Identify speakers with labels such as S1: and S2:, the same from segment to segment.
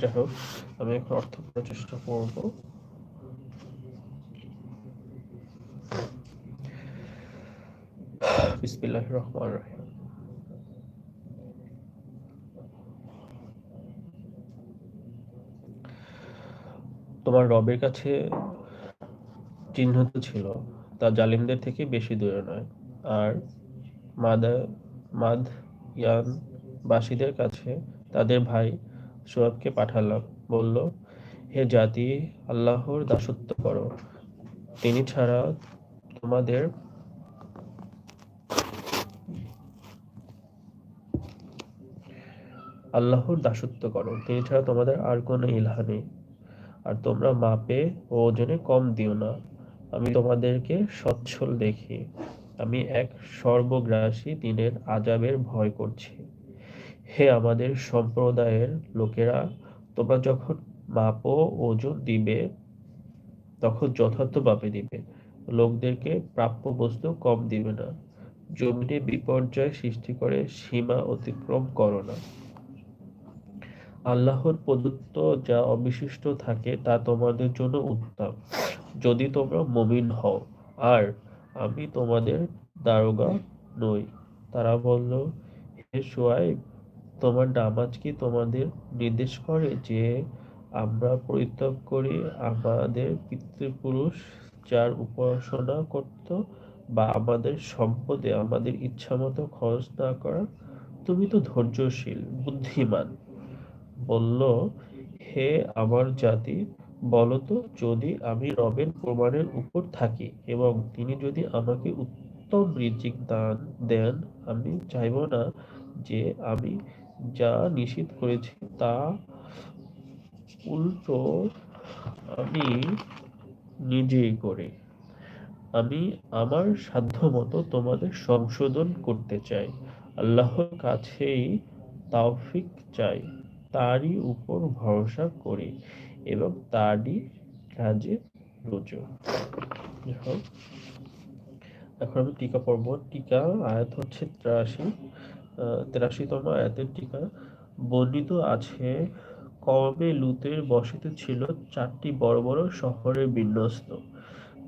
S1: যাই হোক, আমি এখন অর্থ করার চেষ্টা করব। বিসমিল্লাহ রহমান রহিম। তোমার রবের কাছে চিহ্নিত ছিল, তা জালিমদের থেকে বেশি দূরে নয়। আর মাদা মাদ ইয়ান বাসীদের কাছে তাদের ভাই সোয়াবকে পাঠালাম বলল, হে জাতি, আল্লাহর দাসত্ব করো। তিনি ছাড়া তোমাদের আল্লাহর দাসত্ব করো। তিনি ছাড়া তোমাদের আর কোনো ইলহা নেই। আর তোমরা মাপে ও ওজনে কম দিও না। আমি তোমাদেরকে সচ্ছল দেখি। আমি এক সর্বগ্রাসী দিনের আজাবের ভয় করছি। হে আমাদের সম্প্রদায়ের লোকেরা, তোমরা যখন মাপ ও ওজন দিবে, তখন যথার্থভাবে দিবে। লোকদেরকে প্রাপ্য বস্তু কম দিবে না। জমিনে বিপর্যয় সৃষ্টি করে সীমা অতিক্রম করো না। আল্লাহর প্রদত্ত যা অবিশিষ্ট থাকে, তা তোমাদের জন্য উত্তম। যদি তোমরা মমিন হও, আর আমি তোমাদের দারোগা নই। তারা বলল, হে সোয়াইব তোমার নামাজ কি তোমাদের নির্দেশ করে যে আমরা পরিত্যাগ করি? আমাদের পিতৃপুরুষ যার উপাসনা করত বা আমাদের সম্পদে, আমাদের ইচ্ছামতো খরচ না করা, তুমি তো ধৈর্যশীল, বুদ্ধিমান। বলল, হে আমার জাতি, বলতো, যদি আমি রবের প্রমাণের উপর থাকি এবং তিনি যদি আমাকে উত্তম রিজিক দান দেন, আমি চাইব না যে আমি যা নিষিদ্ধ করেছি তা উল্টো আমি নিজেই করি। আমি আমার সাধ্যমতো তোমাদের সংশোধন করতে চাই। আল্লাহর কাছেই তাওফিক চাই, তারই উপর ভরসা করি এবং তারই কাজে রুজু। এখন আমি টিকা পড়ব। টিকা আয়াত হচ্ছে তিরাশি তেরাশিতম আয়াতের টিকা বর্ণিত আছে কমে লুতের বসতি ছিল চারটি বড় বড় শহরে বিন্যস্ত।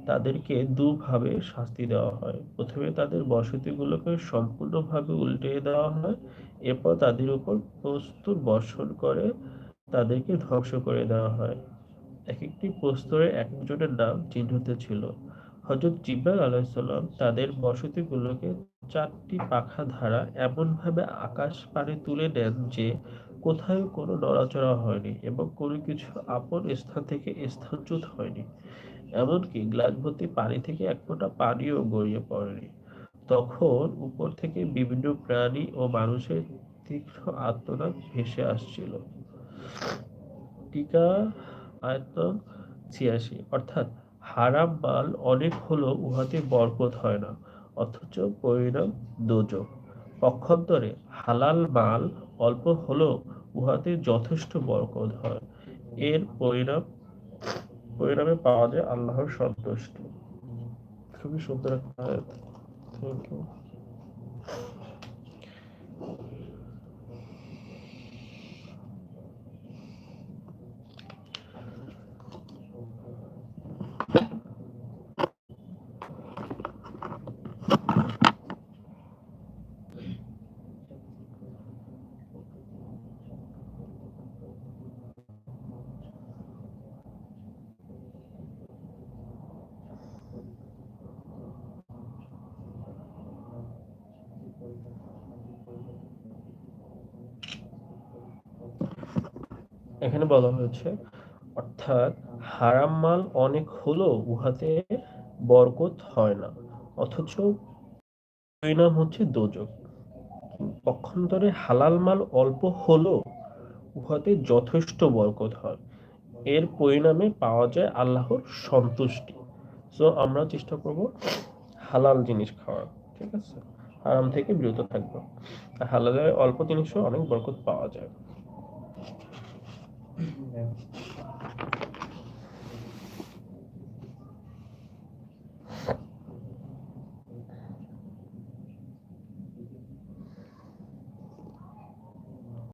S1: তাদেরকে দুভাবে শাস্তি দেওয়া হয়। প্রথমে তাদের বসতিগুলোকে সম্পূর্ণভাবে উল্টে দেওয়া হয়, এরপর তাদের উপর প্রস্তুর বর্ষণ করে তাদেরকে ধ্বংস করে দেওয়া হয়। এক একটি প্রস্তরে এক একজনের নাম চিহ্নিত ছিল। হজরত জিব্রাইল আলাইসাল্লাম তাদের বসতিগুলোকে চারটি পাখা ধারা এমনভাবে আকাশ পানে তুলে নেন যে কোথাও কোনো নড়াচড়া হয়নি এবং কোনো কিছু আপন স্থান থেকে স্থানচ্যুত হয়নি। এমনকি গ্লাস ভর্তি পানি থেকে এক ফোঁটা পানিও গড়িয়ে পড়েনি। তখন উপর থেকে বিভিন্ন প্রাণী ও মানুষের তীক্ষ্ণ আত্মনাদ ভেসে আসছিল। টিকা আয়তন ছিয়াশি, অর্থাৎ হারাম মাল অনেক হলেও উহাতে বরকত হয় না। অথচ পরিণাম দোজক পক্ষান্তরে হালাল মাল অল্প হলেও উহাতে যথেষ্ট বরকত হয়। এর পরিণাম পরিণামে পাওয়া যায় আল্লাহর সন্তুষ্টি। খুবই সুন্দর একটা থ্যাংক ইউ এখানে বলা হয়েছে অর্থাৎ হারাম মাল অনেক হলেও উহাতে বরকত হয় না। অথচ পরিণাম হচ্ছে দোজক। পক্ষান্তরে হালাল মাল অল্প হলেও উহাতে যথেষ্ট বরকত হয়। এর পরিণামে পাওয়া যায় আল্লাহর সন্তুষ্টি। সো আমরা চেষ্টা করব হালাল জিনিস খাওয়ার, ঠিক আছে? আরাম থেকে বিরত থাকব। হালালের অল্প জিনিসও অনেক বরকত পাওয়া যায়। Yeah.